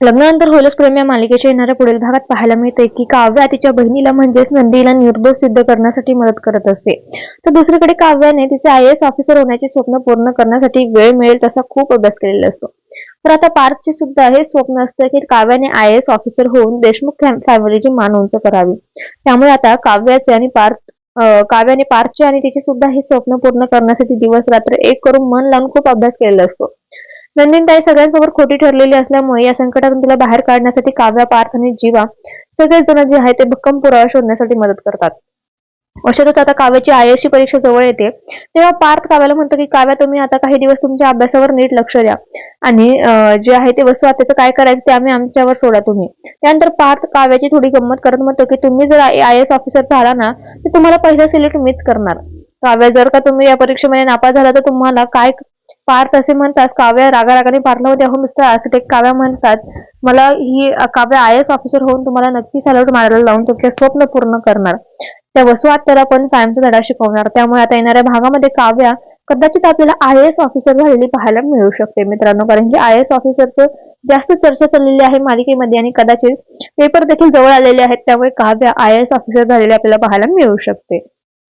लग्नानंतर होलस प्रेम या मालिकेच्या येणाऱ्या पुढील भागात पाहायला मिळते की काव्या तिच्या बहिणीला म्हणजेच नंदीला निर्दोष सिद्ध करण्यासाठी मदत करत असते. तर दुसरीकडे काव्याने तिचे आय एस ऑफिसर होण्याचे स्वप्न पूर्ण करण्यासाठी वेळ मिळेल तसा खूप अभ्यास केलेला असतो. तर आता पार्थचे सुद्धा हे स्वप्न असतं की काव्याने आय एस ऑफिसर होऊन देशमुख फॅमिलीची मान उंच करावी. त्यामुळे आता काव्याचे आणि पार्थ काव्याने पार्थचे आणि तिचे सुद्धा हे स्वप्न पूर्ण करण्यासाठी दिवस रात्र एक करून मन लावून खूप अभ्यास केलेला असतो. नंदिनताई सगळ्यांसमोर खोटी ठरलेली असल्यामुळे या संकटातून तिला बाहेर काढण्यासाठी काव्या पार्थ आणि जीवा सगळेच जण जे आहे ते भक्कम पुरावा शोधण्यासाठी मदत करतात. अशातच आता काव्याची आयएसची परीक्षा जवळ येते. तेव्हा पार्थ काव्याला म्हणतो की काव्या तुम्ही आता काही दिवस तुमच्या अभ्यासावर नीट लक्ष द्या. आणि जे आहे ते वस्तू त्याचं काय करायचं ते आम्ही आमच्यावर सोडा तुम्ही. त्यानंतर पार्थ काव्याची थोडी गंमत करत म्हणतो की तुम्ही जर आय एस ऑफिसर झाला ना तर तुम्हाला पहिलं सिलेक्ट मीच करणार. काव्या जर का तुम्ही या परीक्षेमध्ये नापास झाला तर तुम्हाला काय पार्थ असे म्हणतात काव्या रागारागाने पार्थला होते. होऊन मिस्टर आर्किटेक्ट काव्या म्हणतात मला ही काव्य आय एस ऑफिसर होऊन तुम्हाला नक्की सॅल्यूट मारायला लावून तुमचे स्वप्न पूर्ण करणार. त्या वसू त्याला पण कायमचा धडा शिकवणार. त्यामुळे आता येणाऱ्या भागामध्ये काव्या कदाचित आपल्याला आय एस ऑफिसर झालेली पाहायला मिळू शकते मित्रांनो. कारण की आय एस ऑफिसरचं जास्त चर्चा चाललेली आहे मालिकेमध्ये आणि कदाचित पेपर देखील जवळ आलेले आहेत. त्यामुळे काव्या आय एस ऑफिसर झालेले आपल्याला पाहायला मिळू शकते.